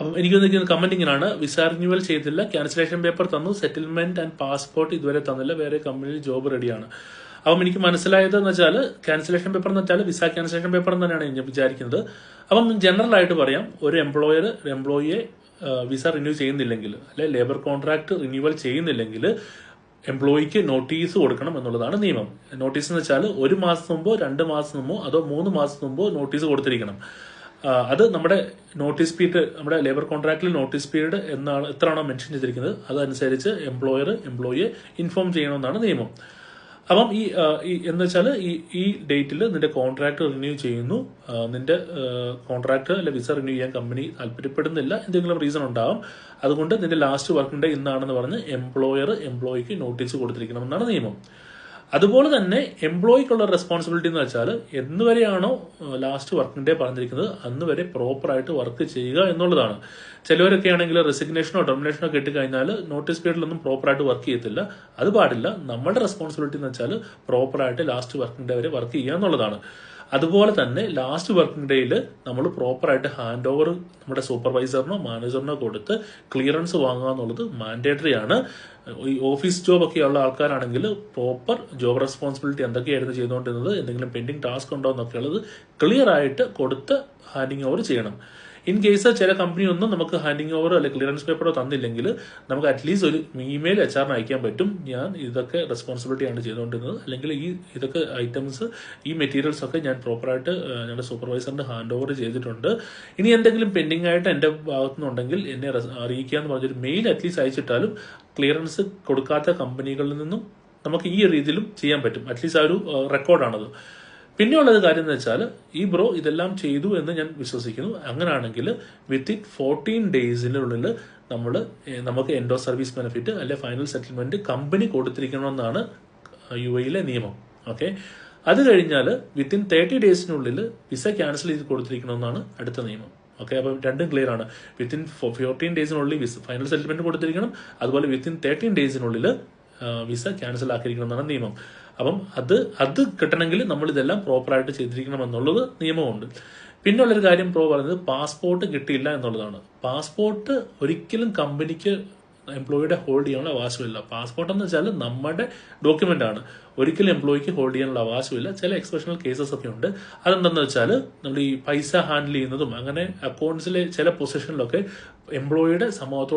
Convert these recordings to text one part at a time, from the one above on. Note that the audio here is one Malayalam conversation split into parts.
അപ്പം എനിക്ക് വന്നിരിക്കുന്ന കമന്റ് ഇങ്ങനെയാണ് വിസ റിന്യൂവൽ ചെയ്തില്ല ക്യാൻസലേഷൻ പേപ്പർ തന്നു. സെറ്റിൽമെന്റ് ആൻഡ് പാസ്പോർട്ട് ഇതുവരെ തന്നില്ല. വേറെ കമ്പനിയിൽ ജോബ് റെഡിയാണ് അപ്പം എനിക്ക് മനസ്സിലായത് എന്ന് വെച്ചാൽ ക്യാൻസലേഷൻ പേപ്പർ എന്ന് വെച്ചാൽ വിസ ക്യാൻസലേഷൻ പേപ്പർ തന്നെയാണ് ഞാൻ വിചാരിക്കുന്നത്. അപ്പം ജനറൽ ആയിട്ട് പറയാം. ഒരു എംപ്ലോയർ എംപ്ലോയിയെ വിസ റിന്യൂ ചെയ്യുന്നില്ലെങ്കിൽ അല്ലെ ലേബർ കോൺട്രാക്ട് റിന്യൂവൽ ചെയ്യുന്നില്ലെങ്കിൽ എംപ്ലോയിക്ക് നോട്ടീസ് കൊടുക്കണം എന്നുള്ളതാണ് നിയമം. നോട്ടീസ് എന്ന് വെച്ചാൽ ഒരു മാസം മുമ്പോ രണ്ട് മാസം മുമ്പോ അതോ മൂന്ന് മാസം മുമ്പോ നോട്ടീസ് കൊടുത്തിരിക്കണം. അത് നമ്മുടെ നോട്ടീസ് പീരീഡ് നമ്മുടെ ലേബർ കോൺട്രാക്റ്റിൽ നോട്ടീസ് പീരീഡ് എന്നാണ് എത്രയാണോ മെൻഷൻ ചെയ്തിരിക്കുന്നത്. അതനുസരിച്ച് എംപ്ലോയർ എംപ്ലോയിയെ ഇൻഫോം ചെയ്യണമെന്നാണ് നിയമം. അപ്പം ഈ എന്ന് വെച്ചാൽ ഈ ഈ ഡേറ്റിൽ നിന്റെ കോൺട്രാക്ട് റിന്യൂ ചെയ്യുന്നു. നിന്റെ കോൺട്രാക്ട് അല്ലെ വിസ റിന്യൂ ചെയ്യാൻ കമ്പനി താല്പര്യപ്പെടുന്നില്ല എന്തെങ്കിലും റീസൺ ഉണ്ടാവും. അതുകൊണ്ട് നിന്റെ ലാസ്റ്റ് വർക്കിംഗ് ഡേ ഇന്നാണെന്ന് പറഞ്ഞ് എംപ്ലോയർ എംപ്ലോയിക്ക് നോട്ടീസ് കൊടുത്തിരിക്കണം എന്നാണ് നിയമം. അതുപോലെ തന്നെ എംപ്ലോയിക്കുള്ള റെസ്പോൺസിബിലിറ്റി എന്ന് വെച്ചാൽ എന്ന് വരെയാണോ ലാസ്റ്റ് വർക്കിംഗ് ഡേ പറഞ്ഞിരിക്കുന്നത് അന്ന് വരെ പ്രോപ്പറായിട്ട് വർക്ക് ചെയ്യുക എന്നുള്ളതാണ്. ചിലവരൊക്കെ ആണെങ്കിൽ റെസിഗ്നേഷനോ ടെർമിനേഷനോ കിട്ടിക്കഴിഞ്ഞാൽ നോട്ടീസ് പീരീഡിലൊന്നും പ്രോപ്പറായിട്ട് വർക്ക് ചെയ്യത്തില്ല. അത് പാടില്ല. നമ്മുടെ റെസ്പോൺസിബിലിറ്റി എന്ന് വെച്ചാൽ പ്രോപ്പറായിട്ട് ലാസ്റ്റ് വർക്കിംഗ് ഡേ വരെ വർക്ക് ചെയ്യുക എന്നുള്ളതാണ്. അതുപോലെ തന്നെ ലാസ്റ്റ് വർക്കിംഗ് ഡേയിൽ നമ്മൾ പ്രോപ്പറായിട്ട് ഹാൻഡ് ഓവർ നമ്മുടെ സൂപ്പർവൈസറിനോ മാനേജറിനോ കൊടുത്ത് ക്ലിയറൻസ് വാങ്ങുക എന്നുള്ളത് മാൻഡേറ്ററി ആണ്. ഈ ഓഫീസ് ജോബ് ഒക്കെ ഉള്ള ആൾക്കാരാണെങ്കിൽ പ്രോപ്പർ ജോബ് റെസ്പോൺസിബിലിറ്റി എന്തൊക്കെയായിരുന്നു ചെയ്തുകൊണ്ടിരുന്നത് എന്തെങ്കിലും പെൻഡിങ് ടാസ്ക് ഉണ്ടോ എന്നൊക്കെ ഉള്ളത് ക്ലിയർ ആയിട്ട് കൊടുത്ത് ഹാൻഡിങ് ഓവർ ചെയ്യണം. ഇൻ കേസ് ചില കമ്പനി ഒന്നും നമുക്ക് ഹാൻഡിങ് ഓവർ അല്ലെങ്കിൽ ക്ലിയറൻസ് പേപ്പറോ തന്നില്ലെങ്കിൽ നമുക്ക് അറ്റ്ലീസ്റ്റ് ഒരു ഇമെയിൽ എച്ച് ആറിന് അയക്കാൻ പറ്റും. ഞാൻ ഇതൊക്കെ റെസ്പോൺസിബിലിറ്റിയാണ് ചെയ്തുകൊണ്ടിരുന്നത്. അല്ലെങ്കിൽ ഈ ഇതൊക്കെ ഐറ്റംസ് ഈ മെറ്റീരിയൽസ് ഒക്കെ ഞാൻ പ്രോപ്പറായിട്ട് ഞങ്ങളുടെ സൂപ്പർവൈസറിന് ഹാൻഡ് ഓവർ ചെയ്തിട്ടുണ്ട്. ഇനി എന്തെങ്കിലും പെൻഡിങ് ആയിട്ട് എന്റെ ഭാഗത്തുനിന്നുണ്ടെങ്കിൽ എന്നെ അറിയിക്കുക എന്ന് പറഞ്ഞൊരു മെയിൽ അറ്റ്ലീസ്റ്റ് അയച്ചിട്ടാലും ക്ലിയറൻസ് കൊടുക്കാത്ത കമ്പനികളിൽ നിന്നും നമുക്ക് ഈ രീതിയിലും ചെയ്യാൻ പറ്റും. അറ്റ്ലീസ്റ്റ് ആ ഒരു റെക്കോർഡാണത് പിന്നെയുള്ളത് കാര്യം എന്ന് വെച്ചാൽ ഈ ബ്രോ ഇതെല്ലാം ചെയ്തു എന്ന് ഞാൻ വിശ്വസിക്കുന്നു. അങ്ങനെയാണെങ്കിൽ വിത്തിൻ ഫോർട്ടീൻ ഡേയ്സിനുള്ളിൽ നമ്മൾ നമുക്ക് എൻഡോ സർവീസ് ബെനിഫിറ്റ് അല്ലെ ഫൈനൽ സെറ്റിൽമെന്റ് കമ്പനി കൊടുത്തിരിക്കണമെന്നാണ് യു എയിലെ നിയമം. ഓക്കെ? അത് കഴിഞ്ഞാൽ വിത്തിൻ തേർട്ടി ഡേയ്സിനുള്ളിൽ വിസ ക്യാൻസൽ ചെയ്ത് കൊടുത്തിരിക്കണമെന്നാണ് അടുത്ത നിയമം. ഓക്കെ? അപ്പം രണ്ടും ക്ലിയർ ആണ്. വിത്തിൻ ഫോർട്ടീൻ ഡേയ്സിനുള്ളിൽ വിസ ഫൈനൽ സെറ്റിൽമെന്റ് കൊടുത്തിരിക്കണം. അതുപോലെ വിത്തിൻ തേർട്ടീൻ ഡേയ്സിനുള്ളിൽ വിസ ക്യാൻസൽ ആക്കിയിരിക്കണം എന്നാണ് നിയമം. അപ്പം അത് അത് കിട്ടണമെങ്കിൽ നമ്മൾ ഇതെല്ലാം പ്രോപ്പറായിട്ട് ചെയ്തിരിക്കണം എന്നുള്ളത് നിയമമുണ്ട്. പിന്നുള്ളൊരു കാര്യം പ്രോ പറയുന്നത് പാസ്പോർട്ട് കിട്ടിയില്ല എന്നുള്ളതാണ്. പാസ്പോർട്ട് ഒരിക്കലും കമ്പനിക്ക് എംപ്ലോയിയുടെ ഹോൾഡ് ചെയ്യാനുള്ള അവകാശമില്ല. പാസ്പോർട്ട് എന്ന് വെച്ചാൽ നമ്മുടെ ഡോക്യുമെന്റ് ആണ്. ഒരിക്കലും എംപ്ലോയിക്ക് ഹോൾഡ് ചെയ്യാനുള്ള അവകാശമില്ല. ചില എക്സ്പെഷണൽ കേസസ് ഒക്കെ ഉണ്ട്. അതെന്താണെന്ന് വെച്ചാൽ നമ്മൾ ഈ പൈസ ഹാൻഡിൽ ചെയ്യുന്നതും അങ്ങനെ അക്കൗണ്ട്സിലെ ചില പൊസിഷനിലൊക്കെ എംപ്ലോയിയുടെ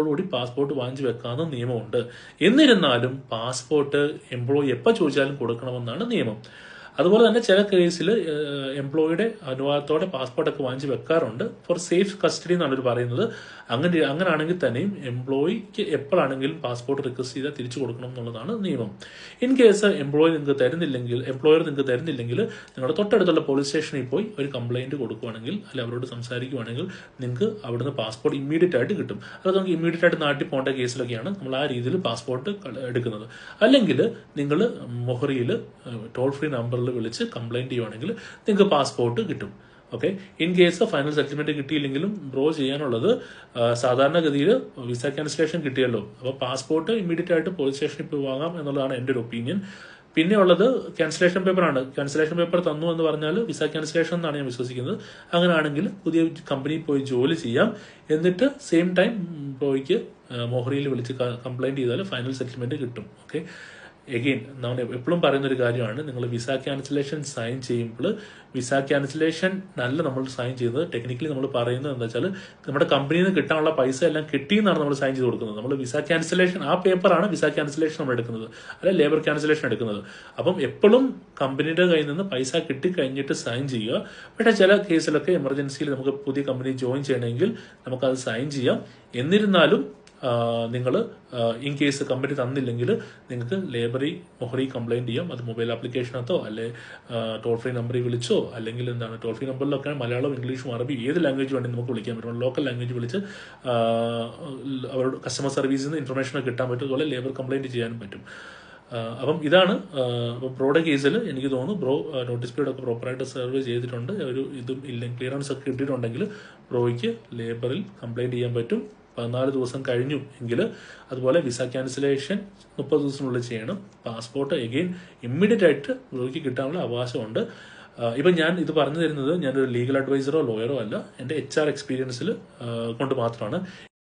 കൂടി പാസ്പോർട്ട് വാങ്ങിച്ചു വെക്കാവുന്ന നിയമമുണ്ട്. എന്നിരുന്നാലും പാസ്പോർട്ട് എംപ്ലോയി എപ്പോൾ ചോദിച്ചാലും കൊടുക്കണമെന്നാണ് നിയമം. അതുപോലെ തന്നെ ചില കേസിൽ എംപ്ലോയിയുടെ അനുവാദത്തോടെ പാസ്പോർട്ടൊക്കെ വാങ്ങിച്ച് വെക്കാറുണ്ട്. ഫോർ സേഫ് കസ്റ്റഡി എന്നാണ് പറയുന്നത്. അങ്ങനെ അങ്ങനെയാണെങ്കിൽ തന്നെയും എംപ്ലോയിക്ക് എപ്പോഴാണെങ്കിലും പാസ്പോർട്ട് റിക്വസ്റ്റ് ചെയ്താൽ തിരിച്ചു കൊടുക്കണം എന്നുള്ളതാണ് നിയമം. ഇൻ കേസ് എംപ്ലോയി നിങ്ങൾക്ക് തരുന്നില്ലെങ്കിൽ എംപ്ലോയർ നിങ്ങൾക്ക് തരുന്നില്ലെങ്കിൽ നിങ്ങളുടെ തൊട്ടടുത്തുള്ള പോലീസ് സ്റ്റേഷനിൽ പോയി ഒരു കംപ്ലൈന്റ് കൊടുക്കുവാണെങ്കിൽ അല്ലെങ്കിൽ അവരോട് സംസാരിക്കുവാണെങ്കിൽ നിങ്ങൾക്ക് അവിടുന്ന് പാസ്പോർട്ട് ഇമ്മീഡിയറ്റ് ആയിട്ട് കിട്ടും. അത് നമുക്ക് ഇമ്മീഡിയറ്റ് ആയിട്ട് നാട്ടിൽ പോകേണ്ട കേസിലൊക്കെയാണ് നമ്മൾ ആ രീതിയിൽ പാസ്പോർട്ട് എടുക്കുന്നത്. അല്ലെങ്കിൽ നിങ്ങൾ മൊഹറിയിൽ ടോൾ ഫ്രീ നമ്പറിൽ വിളിച്ച് കംപ്ലൈന്റ് ചെയ്യുവാണെങ്കിൽ നിങ്ങൾക്ക് പാസ്പോർട്ട് കിട്ടും. Okay in case final settlement കിട്ടിയില്ലെങ്കിലും ബ്രോ ചെയ്യാനുള്ളത് സാധാരണഗതിയിൽ വിസ ക്യാൻസലേഷൻ കിട്ടിയല്ലോ. അപ്പോൾ പാസ്പോർട്ട് ഇമ്മീഡിയറ്റ് ആയിട്ട് പോലീസ് സ്റ്റേഷനിൽ പോയി വാങ്ങാം എന്നുള്ളതാണ് എന്റെ ഒരു ഒപ്പീനിയൻ പിന്നെ ഉള്ളത് ക്യാൻസലേഷൻ പേപ്പറാണ് ക്യാൻസലേഷൻ പേപ്പർ തന്നു എന്ന് പറഞ്ഞാൽ വിസ ക്യാൻസലേഷൻ എന്നാണ് ഞാൻ വിശ്വസിക്കുന്നത്. അങ്ങനെയാണെങ്കിൽ പുതിയ കമ്പനിയിൽ പോയി ജോലി ചെയ്യാം. എന്നിട്ട് സെയിം ടൈം പോയിക്ക് മോഹറിയിൽ വിളിച്ച് കംപ്ലൈന്റ് ചെയ്താൽ ഫൈനൽ സെറ്റിൽമെന്റ് കിട്ടും. ഓക്കെ എഗെയിൻ നമ്മൾ എപ്പോഴും പറയുന്ന ഒരു കാര്യമാണ് നിങ്ങൾ വിസ ക്യാൻസലേഷൻ സൈൻ ചെയ്യുമ്പോൾ വിസ ക്യാൻസലേഷൻ നല്ല നമ്മൾ സൈൻ ചെയ്യുന്നത് ടെക്നിക്കലി നമ്മൾ പറയുന്നത് എന്താ വെച്ചാൽ നമ്മുടെ കമ്പനിയിൽ നിന്ന് കിട്ടാനുള്ള പൈസ എല്ലാം കിട്ടിയെന്നാണ് നമ്മൾ സൈൻ ചെയ്ത് കൊടുക്കുന്നത്. നമ്മൾ വിസ ക്യാൻസലേഷൻ ആ പേപ്പറാണ് വിസ ക്യാൻസലേഷൻ നമ്മൾ എടുക്കുന്നത്. അല്ലെ ലേബർ ക്യാൻസലേഷൻ എടുക്കുന്നത്. അപ്പം എപ്പോഴും കമ്പനിയുടെ കയ്യിൽ നിന്ന് പൈസ കിട്ടി കഴിഞ്ഞിട്ട് സൈൻ ചെയ്യുക. പക്ഷേ ചില കേസിലൊക്കെ എമർജൻസിയിൽ നമുക്ക് പുതിയ കമ്പനി ജോയിൻ ചെയ്യണമെങ്കിൽ നമുക്കത് സൈൻ ചെയ്യാം. എന്നിരുന്നാലും നിങ്ങൾ ഇൻ കേസ് കമ്പനി തന്നില്ലെങ്കിൽ നിങ്ങൾക്ക് ലേബറി മൊഹറി കംപ്ലൈന്റ് ചെയ്യാം. അത് മൊബൈൽ ആപ്ലിക്കേഷനകത്തോ അല്ലെ ടോൾ ഫ്രീ നമ്പറിൽ വിളിച്ചോ അല്ലെങ്കിൽ എന്താണ് ടോൾ ഫ്രീ നമ്പറിലൊക്കെ മലയാളം ഇംഗ്ലീഷും അറബി ഏത് ലാംഗ്വേജ് വേണമെങ്കിൽ നമുക്ക് വിളിക്കാൻ പറ്റും. ലോക്കൽ ലാംഗ്വേജ് വിളിച്ച് അവരുടെ കസ്റ്റമർ സർവീസിൽ നിന്ന് ഇൻഫർമേഷൻ കിട്ടാൻ പറ്റും. അതുപോലെ ലേബർ കംപ്ലൈന്റ് ചെയ്യാനും പറ്റും. അപ്പം ഇതാണ് അപ്പം ബ്രോയുടെ കേസിൽ എനിക്ക് തോന്നുന്നു ബ്രോ നോട്ടീസ് പീരീഡ് ഒക്കെ പ്രോപ്പറായിട്ട് സെർവ് ചെയ്തിട്ടുണ്ട്. ഒരു ഇതും ഇല്ലെങ്കിൽ ക്ലിയറൻസ് ഒക്കെ കിട്ടിയിട്ടുണ്ടെങ്കിൽ ബ്രോയ്ക്ക് ലേബറിൽ കംപ്ലൈന്റ് ചെയ്യാൻ പറ്റും. പതിനാല് ദിവസം കഴിഞ്ഞു എങ്കിൽ അതുപോലെ വിസ ക്യാൻസലേഷൻ മുപ്പത് ദിവസത്തിനുള്ളിൽ ചെയ്യണം. പാസ്പോർട്ട് എഗെയിൻ ഇമ്മീഡിയറ്റ് ആയിട്ട് രോഗിക്ക് കിട്ടാനുള്ള അവകാശമുണ്ട്. ഇപ്പം ഞാൻ ഇത് പറഞ്ഞു തരുന്നത് ഞാനൊരു ലീഗൽ അഡ്വൈസറോ ലോയറോ അല്ല. എന്റെ എച്ച് ആർ എക്സ്പീരിയൻസിൽ കൊണ്ട് മാത്രമാണ്.